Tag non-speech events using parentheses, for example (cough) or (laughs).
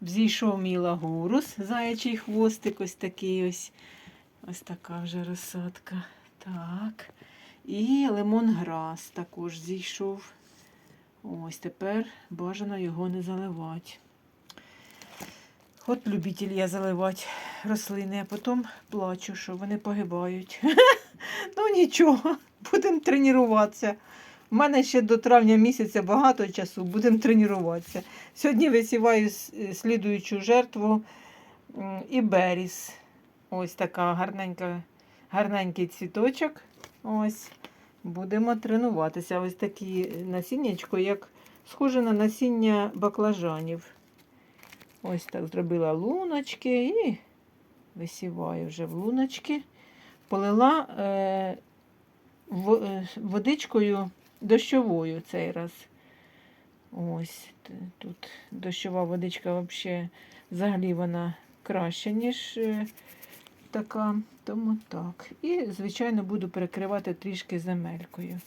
Взійшов мій лагурус, заячий хвостик, ось такий ось. Ось така вже розсадка. Так. І лимонграс також зійшов. Ось тепер бажано його не заливати. От любитель я заливати рослини, а потім плачу, що вони погибають. (laughs) ну нічого, будемо тренуватися. У мене ще до травня місяця багато часу, будемо тренуватися. Сьогодні висіваю слідуючу жертву і беріс. Ось така гарненька, гарненький цвіточок. Ось. Будемо тренуватися. Ось такі насіннячко, як схоже на насіння баклажанів. Ось так зробила луночки і висіваю вже в луночки. Полила е, е, водичкою дощовою цей раз. Ось тут дощова водичка взагалі, взагалі вона краща, ніж е, така. Тому так. І, звичайно, буду перекривати трішки земелькою.